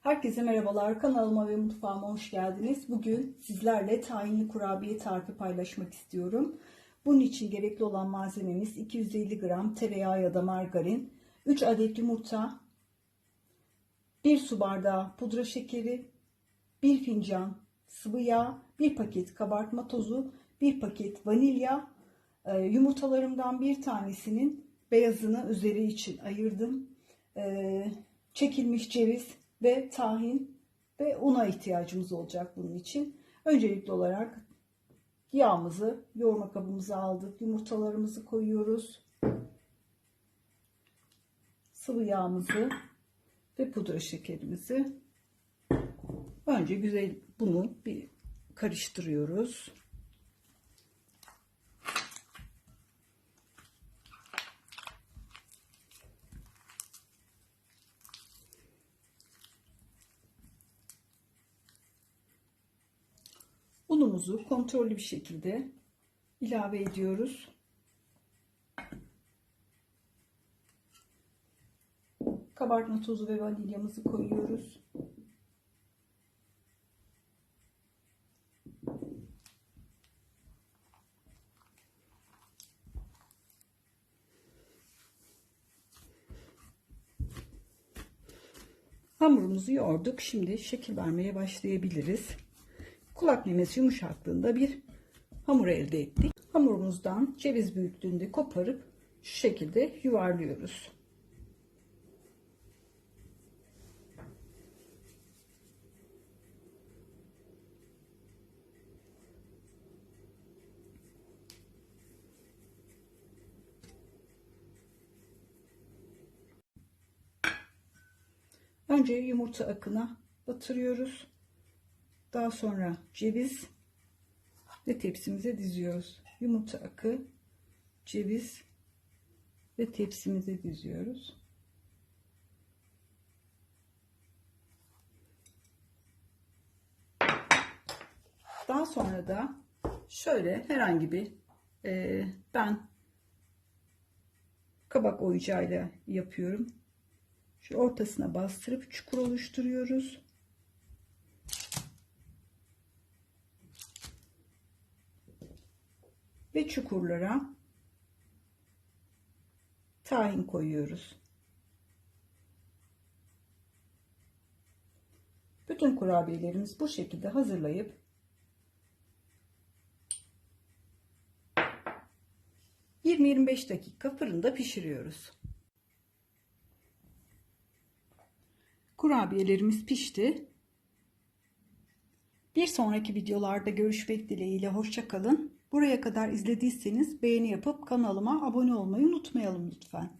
Herkese merhabalar. Kanalıma ve mutfağıma hoş geldiniz. Bugün sizlerle tahinli kurabiye tarifi paylaşmak istiyorum. Bunun için gerekli olan malzememiz 250 gram tereyağı ya da margarin, 3 adet yumurta, 1 su bardağı pudra şekeri, 1 fincan sıvı yağ, 1 paket kabartma tozu, 1 paket vanilya, Ee, yumurtalarımdan bir tanesinin beyazını üzeri için ayırdım. Ee, çekilmiş ceviz ve tahin ve una ihtiyacımız olacak bunun için. Öncelikli olarak yağımızı yoğurma kabımıza aldık. Yumurtalarımızı koyuyoruz. Sıvı yağımızı ve pudra şekerimizi önce güzel bunu bir karıştırıyoruz. Unumuzu kontrollü bir şekilde ilave ediyoruz. Kabartma tozu ve vanilyamızı koyuyoruz. Hamurumuzu yoğurduk. Şimdi şekil vermeye başlayabiliriz kulak memesi yumuşaklığında bir hamur elde ettik. Hamurumuzdan ceviz büyüklüğünde koparıp şu şekilde yuvarlıyoruz. Önce yumurta akına batırıyoruz. Daha sonra ceviz ve tepsimize diziyoruz. Yumurta akı, ceviz ve tepsimize diziyoruz. Daha sonra da şöyle herhangi bir e, ben kabak oyuncağıyla yapıyorum. Şu ortasına bastırıp çukur oluşturuyoruz. Ve çukurlara tahin koyuyoruz. Bütün kurabiyelerimiz bu şekilde hazırlayıp ...20-25 dakika fırında pişiriyoruz. Kurabiyelerimiz pişti. Bir sonraki videolarda görüşmek dileğiyle hoşçakalın. Buraya kadar izlediyseniz beğeni yapıp kanalıma abone olmayı unutmayalım lütfen.